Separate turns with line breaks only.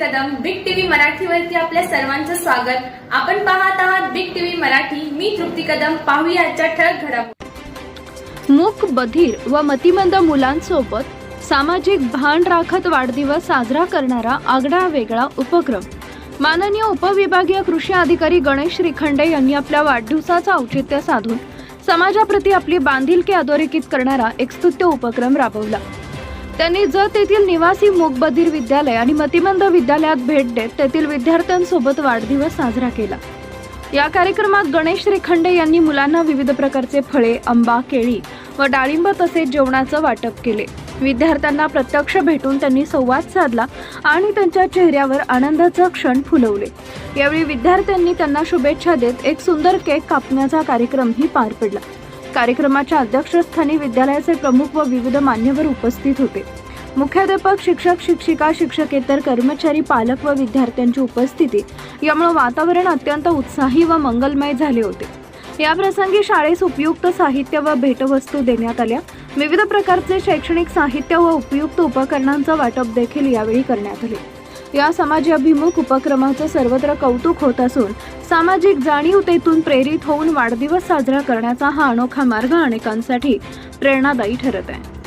Kadam big TV मराठीवरती आपल्या सर्वांचं स्वागत. आपण पाहत आहात बिग टीव्ही मराठी. मी तृप्ती कदम. पाहूया आजच्या ठळक घडामोडी.
मूक बधीर व मतिमंद मुलांसोबत सामाजिक भान राखत वाढदिवस साजरा करणारा आगळा वेगळा उपक्रम. माननीय उपविभागीय कृषी अधिकारी गणेश श्रीखंडे यांनी आपल्या वाढदिवसाचं औचित्य साधून समाजाप्रती आपली बांधिलकी अधोरेखित करणारा एक स्तुत्य उपक्रम राबवला. त्यांनी जत येथील निवासी मूकबधीर विद्यालय आणि मतिमंद विद्यालयात भेट देत तेथील विद्यार्थ्यांसोबत वाढदिवस साजरा केला. या कार्यक्रमात गणेश श्रीखंडे यांनी मुलांना विविध प्रकारचे फळे आंबा केळी व डाळिंब तसेच जेवणाचं वाटप केले. विद्यार्थ्यांना प्रत्यक्ष भेटून त्यांनी संवाद साधला आणि त्यांच्या चेहऱ्यावर आनंदाचं क्षण फुलवले. यावेळी विद्यार्थ्यांनी त्यांना शुभेच्छा देत एक सुंदर केक कापण्याचा कार्यक्रमही पार पडला. कार्यक्रमाच्या अध्यक्षस्थानी विद्यालयाचे प्रमुख व विविध मान्यवर उपस्थित होते. मुख्याध्यापक शिक्षक शिक्षिका शिक्षकेतर कर्मचारी पालक व विद्यार्थ्यांची उपस्थिती यामुळे वातावरण अत्यंत उत्साही व मंगलमय झाले होते. या प्रसंगी शाळेस उपयुक्त साहित्य व भेटवस्तू देण्यात आल्या. विविध प्रकारचे शैक्षणिक साहित्य व उपयुक्त उपकरणांचं वाटप देखील यावेळी करण्यात आले. या समाजाभिमुख उपक्रमाचं सर्वत्र कौतुक होत असून सामाजिक जाणीवतेतून प्रेरित होऊन वाढदिवस साजरा करण्याचा हा अनोखा मार्ग अनेकांसाठी प्रेरणादायी ठरत आहे.